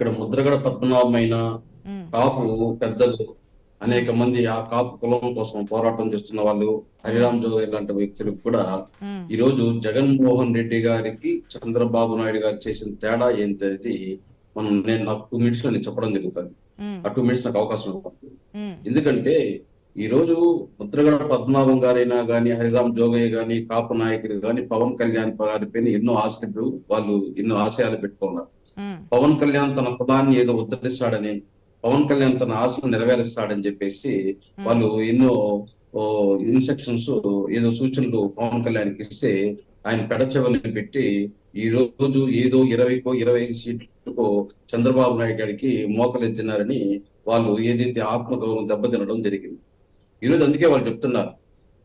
ఇక్కడ ముద్రగడ పద్మనాభమైన కాపు పెద్దలు అనేక మంది ఆ కాపు కులం కోసం పోరాటం చేస్తున్న వాళ్ళు హరిరామ్ జోగి లాంటి వ్యక్తులకు కూడా ఈ రోజు జగన్మోహన్ రెడ్డి గారికి చంద్రబాబు నాయుడు గారు చేసిన తేడా ఏంటది మనం నేను నాకు టూ మినిట్స్లో నేను చెప్పడం జరుగుతుంది. ఆ టూ మినిట్స్ నాకు అవకాశం ఎందుకంటే ఈ రోజు ముద్రగడ పద్మనాభం గారైనా గాని హరిరామ్ జోగయ్య గాని కాపు నాయకులు గాని పవన్ కళ్యాణ్ గారి పైన ఎన్నో ఆశలు వాళ్ళు ఎన్నో ఆశయాలు పెట్టుకున్నారు. పవన్ కళ్యాణ్ తన కులాన్ని ఏదో ఉద్ధరిస్తాడని పవన్ కళ్యాణ్ తన ఆశను నెరవేరుస్తాడని చెప్పేసి వాళ్ళు ఎన్నో ఇన్స్ట్రక్షన్స్ ఏదో సూచనలు పవన్ కళ్యాణ్కి ఇస్తే ఆయన పెడచెవల్ని పెట్టి ఈ రోజు ఏదో ఇరవైకో ఇరవై ఐదు సీట్లకో చంద్రబాబు నాయుడు గారికి మోకలెత్తినారని వాళ్ళు ఏదైతే ఆత్మగౌరవం దెబ్బతినడం జరిగింది. ఈ రోజు అందుకే వాళ్ళు చెప్తున్నారు.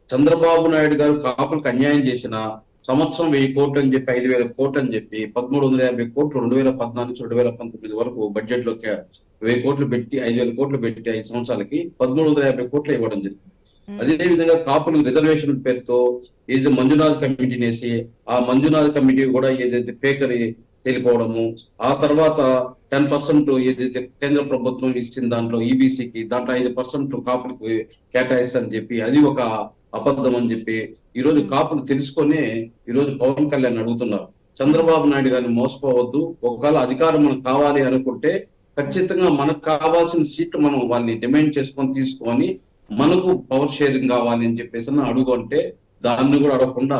చంద్రబాబు నాయుడు గారు కాపులకు అన్యాయం చేసిన సంవత్సరం వెయ్యి కోట్లు అని చెప్పి ఐదు వేల కోట్లు అని చెప్పి పదమూడు వందల యాభై కోట్లు రెండు వేల పద్నాలుగు నుంచి రెండు వేల పంతొమ్మిది వరకు బడ్జెట్లో వెయ్యి కోట్లు పెట్టి ఐదు వేల కోట్లు పెట్టి ఐదు సంవత్సరాలకి పదమూడు వందల యాభై కోట్లు ఇవ్వడం జరిగింది. అదే విధంగా కాపులు రిజర్వేషన్ పేరుతో ఏదైతే మంజునాథ్ కమిటీని వేసి ఆ మంజునాథ్ కమిటీ కూడా ఏదైతే పేకరి తెలిపోవడము ఆ తర్వాత టెన్ పర్సెంట్ ఏదైతే కేంద్ర ప్రభుత్వం ఇచ్చిన దాంట్లో ఈబీసీకి దాంట్లో ఐదు పర్సెంట్ కాపులకు కేటాయిస్తని చెప్పి అది ఒక అబద్ధం అని చెప్పి ఈరోజు కాపులు తెలుసుకొని ఈరోజు పవన్ కళ్యాణ్ అడుగుతున్నారు. చంద్రబాబు నాయుడు గారిని మోసపోవద్దు. ఒకవేళ అధికారం మనకు కావాలి అనుకుంటే ఖచ్చితంగా మనకు కావాల్సిన సీట్లు మనం వాళ్ళని డిమాండ్ చేసుకొని తీసుకొని మనకు పవర్ షేరింగ్ కావాలి అని చెప్పేసి అడుగు అంటే దాన్ని కూడా అడగకుండా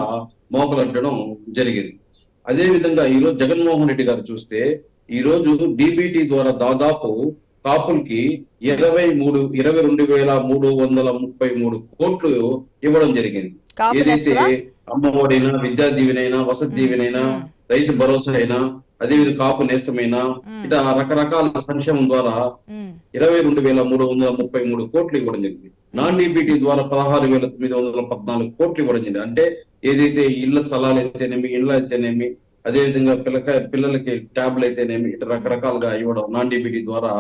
మోకలట్టడం జరిగింది. అదే విధంగా ఈ రోజు జగన్మోహన్ రెడ్డి గారు చూస్తే ఈ రోజు డిబిటి ద్వారా దాదాపు కాపులకి ఇరవై మూడు ఇరవై రెండు వేల మూడు వందల ముప్పై మూడు కోట్లు ఇవ్వడం జరిగింది. ఏదైతే? అమ్మఒడైనా విద్యా దీవెనైనా వసతి దీవెనైనా రైతు భరోసా అయినా అదేవిధంగా కాపు నేస్తమైనా ఇట్లా రకరకాల సంక్షేమం ద్వారా ఇరవై రెండు వేల మూడు వందల ముప్పై మూడు కోట్లు ఇవ్వడం జరిగింది. నాన్ డిబిటీ ద్వారా పదహారు వేల తొమ్మిది వందల పద్నాలుగు కోట్లు ఇవ్వడం జరిగింది. అంటే ఏదైతే ఇళ్ళ స్థలాలు అయితేనేమి ఇళ్ళ అయితేనేమి అదేవిధంగా పిల్లక పిల్లలకి ట్యాబ్లు అయితేనేమి ఇట్లా రకరకాలుగా ఇవ్వడం నాన్ డిబిటీ ద్వారా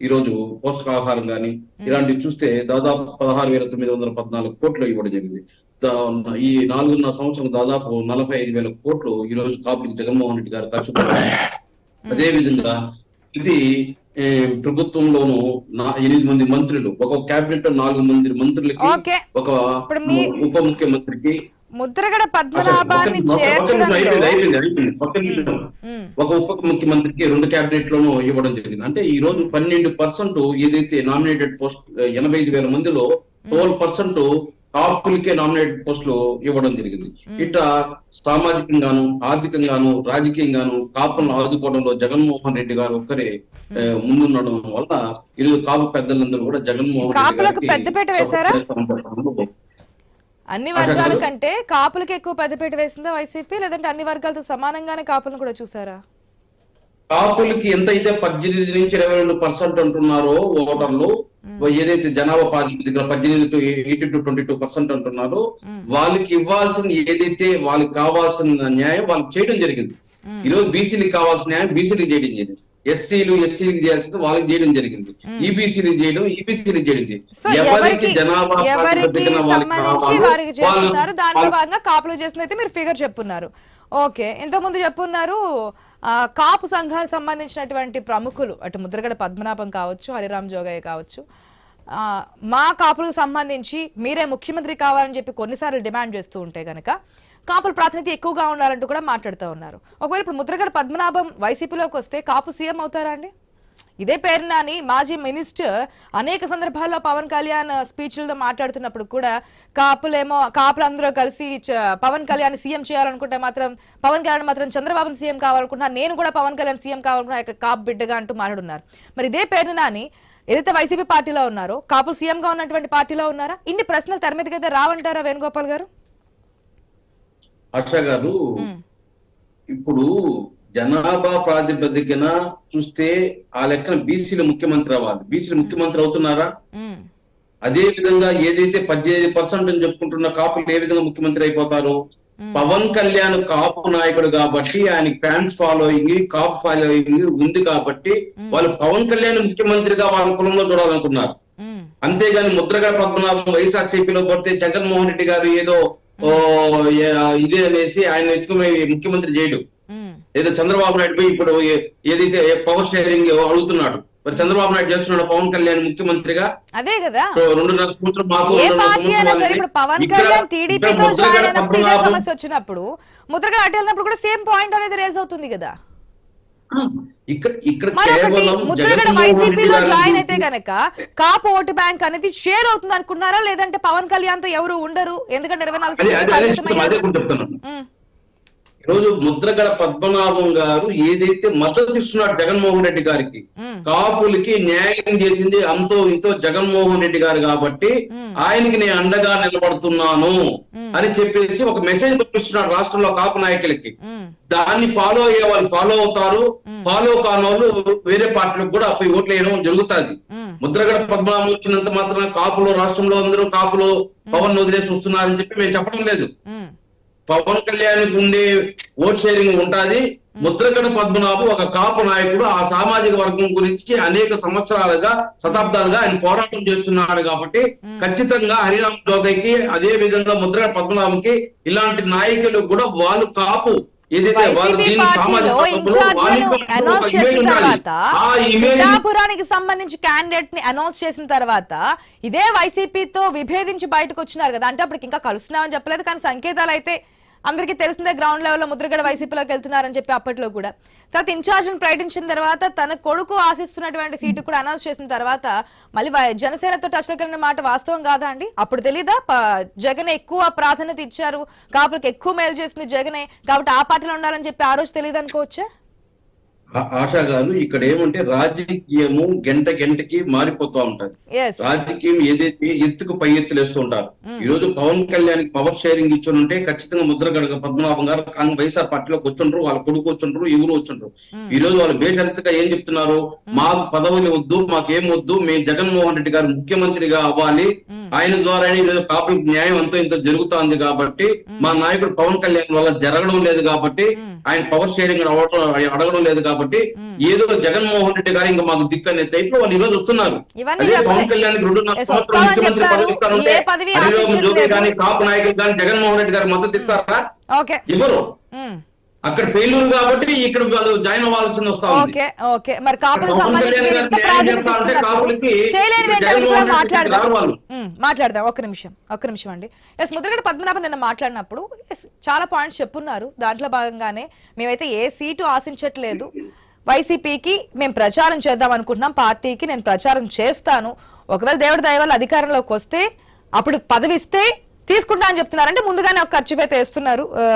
ఈ రోజు పోషకాహారం గాని ఇలాంటివి చూస్తే దాదాపు పదహారు వేల తొమ్మిది వందల పద్నాలుగు కోట్లు ఇవ్వడం జరిగింది. ఈ నాలుగున్నర సంవత్సరం దాదాపు నలభై ఐదు వేల కోట్లు ఈ రోజు కాపులకు జగన్మోహన్ రెడ్డి గారు ఖర్చు. అదే విధంగా ఇది ప్రభుత్వంలోను ఎనిమిది మంది మంత్రులు ఒక కేబినెట్ నాలుగు మంది మంత్రులకి ఒక ఉప ముఖ్యమంత్రికి ముద్రగడ పద్మనాభాన్ని ఒక ఉప ముఖ్యమంత్రికి రెండు కేబినెట్ లోనూ ఇవ్వడం జరిగింది. అంటే ఈ రోజు పన్నెండు పర్సెంట్ ఏదైతే నామినేటెడ్ పోస్ట్ ఎనభై ఐదు వేల మందిలో ట్వెల్వ్ పర్సెంట్ కాపులకే నామినేటెడ్ పోస్టులు ఇవ్వడం జరిగింది. ఇట్లా సామాజికంగాను ఆర్థికంగాను రాజకీయంగాను కాపులను ఆదుకోవడంలో జగన్మోహన్ రెడ్డి గారు ఒక్కరే ముందుండడం వల్ల ఈరోజు కాపు పెద్దలందరూ కూడా జగన్మోహన్ రెడ్డి గారికి అన్ని వర్గాల. కంటే కాపులకి ఎక్కువ పెద్దపీట వేసిందా వైసీపీ లేదంటే అన్ని వర్గాలతో సమానంగానే కాపులను కూడా చూసారా కాపులకి ఎంతైతే పద్దెనిమిది నుంచి ఇరవై రెండు పర్సెంట్ అంటున్నారో ఓటర్లు ఏదైతే జనాభా ప్రాతిపదికన పద్దెనిమిది to eighty to twenty two percent అంటున్నారో వాళ్ళకి ఇవ్వాల్సిన ఏదైతే వాళ్ళకి కావాల్సిన న్యాయం వాళ్ళకి చేయడం జరిగింది మ్మ్. ఈ రోజు బీసీలకు కావాల్సిన న్యాయం బీసీలకు చేయడం జరిగింది ఎస్సీలు ఎస్సీలకు చేయాల్సింది వాళ్ళకి చేయడం జరిగింది. ఈబీసీలకు చేయడం ఈబీసీలకు చేయడం ఎవరికి జనాభా భాగంగా కాపులు చేసిన అయితే మీరు ఫిగర్ చెప్పున్నారు. ఓకే ఇంతకుముందు చెప్పున్నారు కాపు సంఘానికి సంబంధించినటువంటి ప్రముఖులు అటు ముద్రగడ పద్మనాభం కావచ్చు హరిరామ్ జోగయ్య కావచ్చు మా కాపులకు సంబంధించి మీరే ముఖ్యమంత్రి కావాలని చెప్పి కొన్నిసార్లు డిమాండ్ చేస్తూ ఉంటే గనక కాపుల ప్రాతినిధ్యం ఎక్కువగా ఉండాలంటూ కూడా మాట్లాడుతూ ఉన్నారు. ఒకవేళ ఇప్పుడు ముద్రగడ పద్మనాభం వైసీపీలోకి వస్తే కాపు సీఎం అవుతారా అండి? ఇదే పేరు నాని మాజీ మినిస్టర్ అనేక సందర్భాల్లో పవన్ కళ్యాణ్ స్పీచ్లతో మాట్లాడుతున్నప్పుడు కూడా కాపులేమో కాపులందరూ కలిసి చ- పవన్ కళ్యాణ్ సీఎం చేయాలనుకుంటే మాత్రం పవన్ కళ్యాణ్ మాత్రం చంద్రబాబు సీఎం కావాలనుకుంటున్నా నేను కూడా పవన్ కళ్యాణ్ సీఎం కావాలనుకున్నా కాపు బిడ్డగా అంటూ మాట్లాడున్నారు మరి ఇదే పేరు నాని ఏదైతే వైసీపీ పార్టీలో ఉన్నారో కాపు సీఎం గా ఉన్నటువంటి పార్టీలో ఉన్నారా? ఇన్ని ప్రశ్నలు తెర అయితే రావంటారా వేణుగోపాల్ గారు? హర్ష గారు ఇప్పుడు జనాభా ప్రాతిపదికన చూస్తే ఆ లెక్కన బీసీలు ముఖ్యమంత్రి అవ్వాలి. బీసీలు ముఖ్యమంత్రి అవుతున్నారా? అదే విధంగా ఏదైతే పద్దెనిమిది పర్సెంట్ అని చెప్పుకుంటున్న కాపులు ఏ విధంగా ముఖ్యమంత్రి అయిపోతారు? పవన్ కళ్యాణ్ కాపు నాయకుడు కాబట్టి ఆయనకి ఫ్యాన్స్ ఫాలోయింగ్ కాపు ఫాలోయింగ్ ఉంది కాబట్టి వాళ్ళు పవన్ కళ్యాణ్ ముఖ్యమంత్రిగా వాళ్ళ కులంలో చూడాలనుకున్నారు. అంతేగాని ముద్రగడ పద్మనాభం వైఎస్ఆర్సీపీలో పడితే జగన్మోహన్ రెడ్డి గారు ఏదో ఓ ఇదే అనేసి ఆయన ఎత్తుకుని ముఖ్యమంత్రి చేయడు. ఏదో చంద్రబాబు నాయుడు పోయి ఇప్పుడు ఏదైతే పవర్ షేరింగ్ అడుగుతున్నాడు. మరి చంద్రబాబు నాయుడు చేస్తున్నాడు పవన్ కళ్యాణ్ ముఖ్యమంత్రిగా. అదే కదా. రెండున్నర సంవత్సరం మాకు పవన్ కళ్యాణ్ టీడీపీతో వచ్చినప్పుడు ముద్రగడ అటు వెళ్ళినప్పుడు కూడా సేమ్ పాయింట్ అనేది రేజ్ అవుతుంది కదా. ఇక్కడ ఇక్కడ వైసీపీలో జాయిన్ అయితే గనక కాపు ఓటు బ్యాంక్ అనేది షేర్ అవుతుంది అనుకున్నారా లేదంటే పవన్ కళ్యాణ్తో ఎవరు ఉండరు? ఎందుకంటే ఇరవై నాలుగు ఈరోజు ముద్రగడ పద్మనాభం గారు ఏదైతే మద్దతు ఇస్తున్నాడు జగన్మోహన్ రెడ్డి గారికి కాపులకి న్యాయం చేసింది అంతో ఇంతో జగన్మోహన్ రెడ్డి గారు కాబట్టి. ఆయనకి నేను అండగా నిలబడుతున్నాను అని చెప్పేసి ఒక మెసేజ్ పంపిస్తున్నాడు రాష్ట్రంలో కాపు నాయకులకి. దాన్ని ఫాలో అయ్యే వాళ్ళు ఫాలో అవుతారు ఫాలో కాని వాళ్ళు వేరే పార్టీలకు కూడా పోయి ఓట్లు వేయడం జరుగుతుంది. ముద్రగడ పద్మనాభం వచ్చినంత మాత్రం కాపులు రాష్ట్రంలో అందరూ కాపులు పవన్ వదిలేసి వస్తున్నారని చెప్పి మేము చెప్పడం లేదు. పవన్ కళ్యాణ్ ఉండే ఓట్ షేరింగ్ ఉంటది. ముద్రగడ పద్మనాభం ఒక కాపు నాయకుడు ఆ సామాజిక వర్గం గురించి అనేక సంవత్సరాలుగా శతాబ్దాలుగా ఆయన పోరాటం చేస్తున్నాడు కాబట్టి ఖచ్చితంగా హరిరామ్ జోగయ్కి అదే విధంగా ముద్రగడ పద్మనాభంకి ఇలాంటి నాయకులు కూడా వాళ్ళు కాపు. పిఠాపురానికి సంబంధించి క్యాండిడేట్ని అనౌన్స్ చేసిన తర్వాత ఇదే వైసీపీతో విభేదించి బయటకు వచ్చినారు కదా. అంటే అప్పటికి ఇంకా కలుస్తున్నామని చెప్పలేదు కానీ సంకేతాలు అయితే అందరికీ తెలిసిందే గ్రౌండ్ లెవెల్లో ముద్రగడ వైసీపీలోకి వెళ్తున్నారని చెప్పి అప్పట్లో కూడా. తర్వాత ఇన్ఛార్జ్ ప్రకటించిన తర్వాత తన కొడుకు ఆశిస్తున్నటువంటి సీటు కూడా అనౌన్స్ చేసిన తర్వాత మళ్ళీ వై- జనసేనతో టచ్ కలిగిన మాట వాస్తవం కాదా అండి? అప్పుడు తెలీదా? జగన్ ఎక్కువ ప్రాధాన్యత ఇచ్చారు. కాపులకు ఎక్కువ మేలు చేసింది జగనే. కాబట్టి ఆ పార్టీలో ఉండాలని చెప్పి ఆ రోజు తెలియదు అనుకోవచ్చా ఆ- ఆశా గారు ఇక్కడ ఏమంటే రాజకీయము గంట గంటకి మారిపోతూ ఉంటది రాజకీయం ఏదైతే ఎత్తుకు పై ఎత్తులు వేస్తూ ఉంటారు. ఈ రోజు పవన్ కళ్యాణ్ పవర్ షేరింగ్ ఇచ్చి ఉంటే ఖచ్చితంగా ముద్రగడ పద్మనాభం గారు వైఎస్ఆర్ పార్టీలోకి వచ్చుండ్రు వాళ్ళ కొడుకు వచ్చుండ్రు ఎవరు వచ్చుండ్రు. ఈ రోజు వాళ్ళు బేషరతుగా ఏం చెప్తున్నారు? మాకు పదవులు వద్దు మాకేం వద్దు మేము జగన్మోహన్ రెడ్డి గారు ముఖ్యమంత్రిగా అవ్వాలి. ఆయన ద్వారానే ఈరోజు కాపులకు న్యాయం అంతో ఇంత జరుగుతోంది కాబట్టి మా నాయకుడు పవన్ కళ్యాణ్ వల్ల జరగడం లేదు కాబట్టి ఆయన పవర్ షేరింగ్ అవ్వడం అడగడం లేదు కాబట్టి ఏదో జగన్మోహన్ రెడ్డి గారు ఇంకా మాకు దిక్కు అనే టైప్లో వాళ్ళు ఈ రోజు వస్తున్నారు అదే. పవన్ కళ్యాణ్ రెండున్నర ఎస్, సంవత్సరాలు ముఖ్యమంత్రి. పదవి ఇస్తారంటే ఆశించట్లేదు. జోగి కానీ కాపు నాయకులు కానీ జగన్మోహన్ రెడ్డి గారు మద్దతు ఇస్తారా ఓకే ఇవ్వరు. అక్కడ ఫెయిల్యూర్ కాబట్టి ఇక్కడ జాయిన్ అవ్వాల్సింది వస్తా ఓకే ఓకే. మరి కాపులకు మాట్లాడదాం. ఒక్క నిమిషం ఒక్క నిమిషం అండి. ఎస్ ముద్రగడ పద్మనాభం నిన్న మాట్లాడినప్పుడు ఎస్ చాలా పాయింట్స్ చెప్పున్నారు. దాంట్లో భాగంగానే మేమైతే ఏ సీటు ఆశించట్లేదు. వైసీపీకి మేము ప్రచారం చేద్దాం అనుకుంటున్నాం. పార్టీకి నేను ప్రచారం చేస్తాను. ఒకవేళ దేవుడి దయ వల్ల అధికారంలోకి వస్తే అప్పుడు పదవి ఇస్తే తీసుకుంటా అని చెప్తున్నారు అంటే ముందుగానే ఒక ఖర్చు అయితే వేస్తున్నారు.